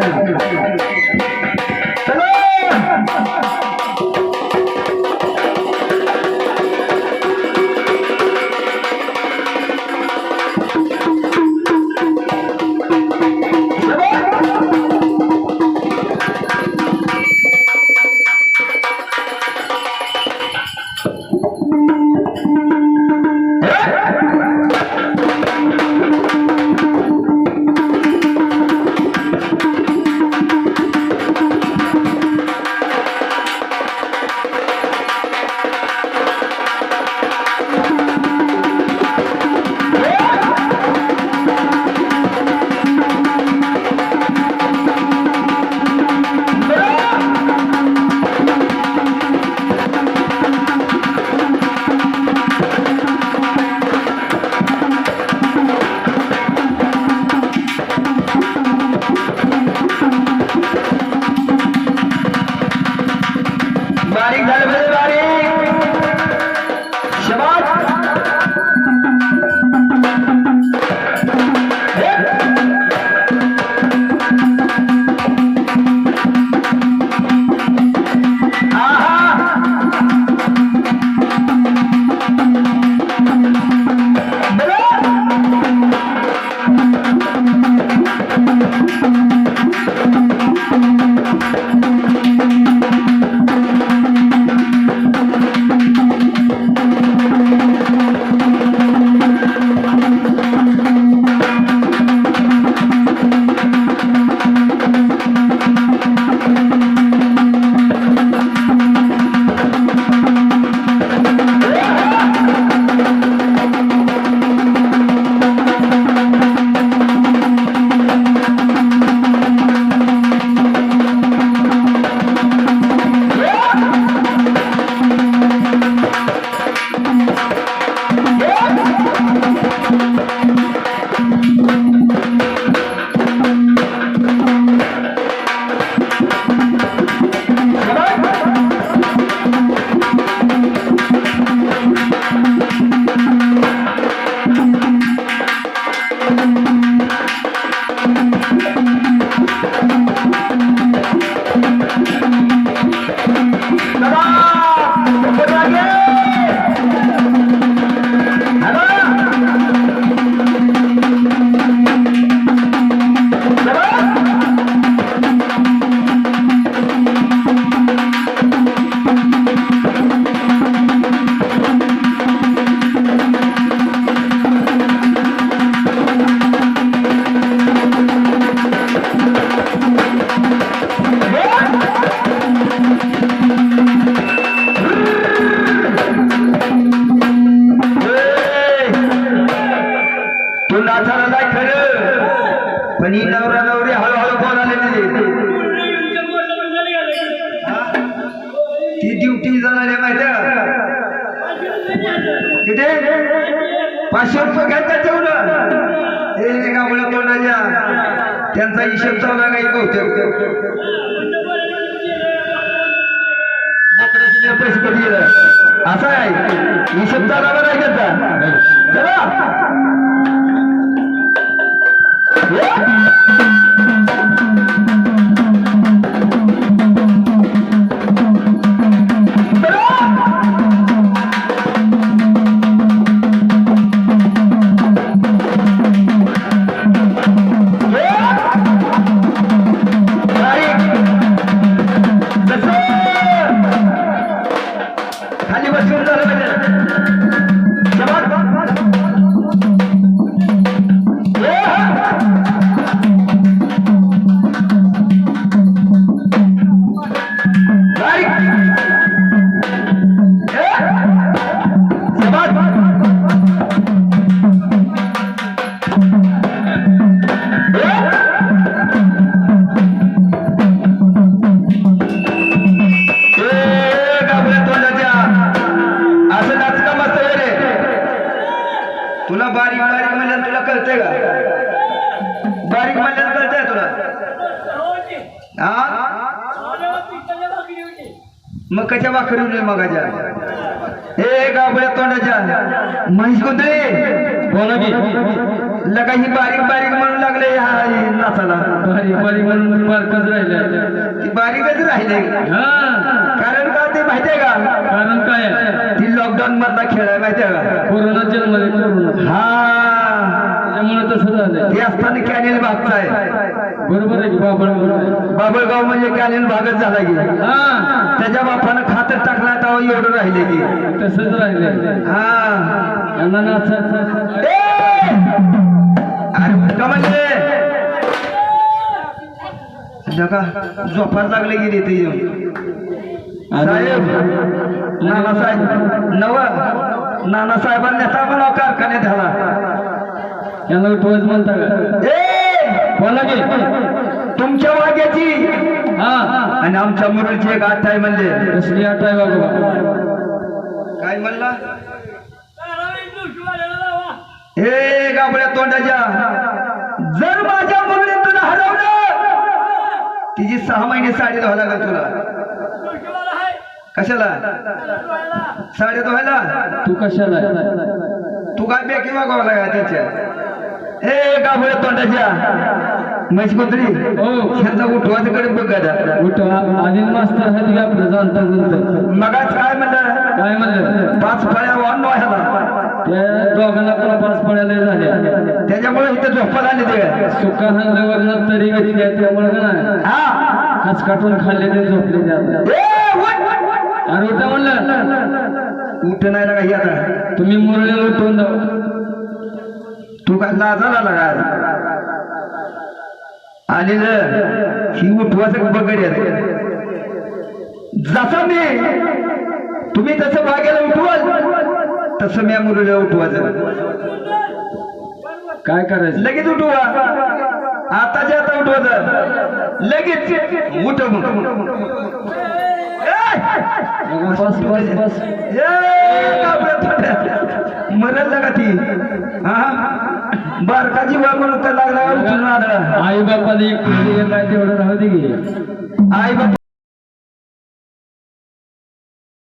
बारीक पण ही नवरा नवरी हळूहळू बोलायला नाही ती ड्युटी जाणारी माहिती किती? पाचशे रुपये घ्यायचा तेवढं. हे गावड्या तोंडाच्या त्यांचा हिशेब चालला काही बहुतेक. पैसे कधी असा असं आहे. हिशेब चालला नाही घेता चला. तुला बारीक बारीक म्हणलं तुला कळतंय का? बारीक म्हणलं कळतंय तुला? हा? मग कशा नाही मगाच्या? हे गाबड्या तोंडाच्या. म्हैस कोणते लगा ही बारीक बारीक म्हणून लागले ही नाचाला. बारीक बारीक म्हणून बारकच राहिले ती बारीकच राहिले हा. कारण का ते माहितीये का? कारण काय? आहे? मधला खेळ आहे माहितीये का? कोरोना कोरोना हा. त्यामुळे तसं झालंय. ते असताना कॅनेल भागचा आहे. बरोबर आहे की बाबा बरोबर आहे. बाबळगाव म्हणजे कॅनेल भागच झाला की. हा. त्याच्या बापानं खातर टाकला तेव्हा एवढं राहिले की. तसंच राहिले. हा. का म्हणजे नका. झोपायला लागले गेले ते येऊन? साहेब नाना साहेब नव नाना साहेबांनी नेता म्हणा कारखान्यात झाला यांना टोच म्हणता का? ए बोला की. तुमच्या वाग्याची. हा. आणि आमच्या मुरळची एक आठ आहे म्हणजे कसली आठ आहे बाबा? काय म्हणला? हे गाबड्या तोंडाच्या. जर माझ्या मुरळीत तुला हरवलं तिची सहा महिने साडी धुवा लागेल तुला. कशाला? साडी धुवायला तू कशाला? तू काय बेकी मागवा लागा त्याच्या? हे गाबड्या तोंडाच्या. म्हैसकुत्री हो. ह्यांना उठवायचं कडे बघ गदा उठ अनिल मास्तर हाती आपलं जाणता जाणतं मगाच काय म्हणलं? काय म्हणलं? पाच फळ्या वाढ व्हायला. त्या दोघांना पण पाच पडायला झाल्या. त्याच्यामुळे इथं झोपायला आले ते. सुका हल्ल्यावर तरी घेतली त्यामुळे का नाही? हा. काटून खाल्ले ते झोपले ते आता ए, उठ, उठ, उठ. अरे उठा म्हणलं. उठ नाही लागा ही आता. तुम्ही मुरळीला उठवून जाऊ. तू काय लाजाला लागा आणि ही उठवायचं बगड येत जसा मी. तुम्ही तसं बागेला उठवाल. तसं मी मुलीला उठवायचं. काय करायचं? लगेच उठवा. आताच्या आता उठवायचं. लगेच. उठ. मग बस बस बस. मरल का ती. हा? बारका जीवा म्हणून लागला आई बापाने एक काय तेवढं राहू दे आई बाप